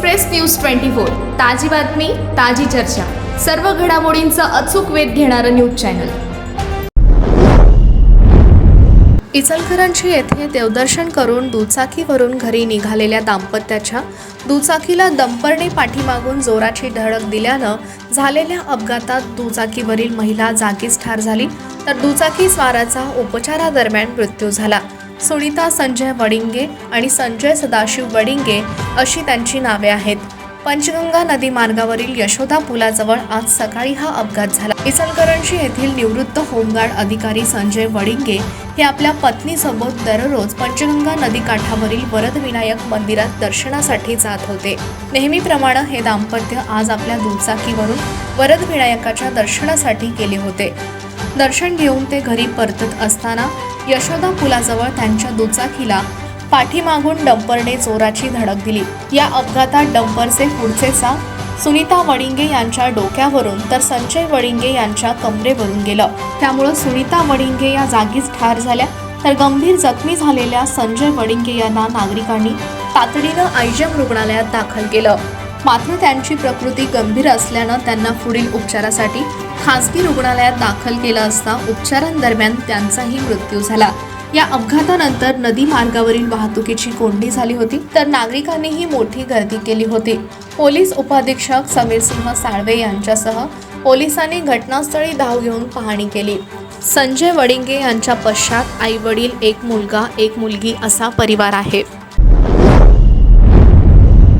Express news twenty four ताजी बातमी ताजी चर्चा. सर्व घडामोडींचा अचूक वेध घेणारं न्यूज चॅनल. इचलकरंजी येथे देवदर्शन करून दुचाकीवरून घरी निघालेल्या दाम्पत्याच्या दुचाकीला दंपरने पाठीमागून जोराची धडक दिल्यानं झालेल्या अपघातात दुचाकीवरील महिला जागीच ठार झाली तर दुचाकी स्वाराचा उपचारादरम्यान मृत्यू झाला. सुनीता संजय वडिंगे आणि संजय सदाशिव वडिंगे अशी त्यांची नावे आहेत. पंचगंगा नदी मार्गावरील यशोदा पुलाजवळ आज सकाळी हा अपघात झाला. इचलकरंजी येथील निवृत्त होमगार्ड अधिकारी संजय वडिंगे हे आपल्या पत्नीसोबत दररोज पंचगंगा नदीकाठावरील वरदविनायक मंदिरात दर्शनासाठी जात होते. नेहमीप्रमाणे हे दाम्पत्य आज आपल्या दुचाकीवरून वरदविनायकाच्या दर्शनासाठी गेले होते. दर्शन घेऊन ते घरी परतत असताना यशोदा पुलाजवळ त्यांच्या दुचाकीला पाठीमागून डंपरने जोराची धडक दिली. या अपघातात डंपरचे पुढचे चाक सुनीता वडिंगे यांच्या डोक्यावरून तर संजय वडिंगे यांच्या कमरेवरून गेलं. त्यामुळं सुनीता वडिंगे या जागीच ठार झाल्या. तर गंभीर जखमी झालेल्या संजय वडिंगे यांना नागरिकांनी तातडीनं आयजम रुग्णालयात दाखल केलं. मात्र त्यांची प्रकृती गंभीर असल्यानं त्यांना पुढील उपचारासाठी खासगी रुग्णालयात दाखल केलं असता उपचारांदरम्यान त्यांचाही मृत्यू झाला. या अपघातानंतर नदी मार्गावरील वाहतुकीची कोंडी झाली होती तर नागरिकांनीही मोठी गर्दी केली होती. पोलीस उपाधीक्षक समीर सिंह साळवे यांच्यासह पोलिसांनी घटनास्थळी धाव घेऊन पाहणी केली. संजय वडिंगे यांच्या पश्चात आई वडील एक मुलगा एक मुलगी असा परिवार आहे.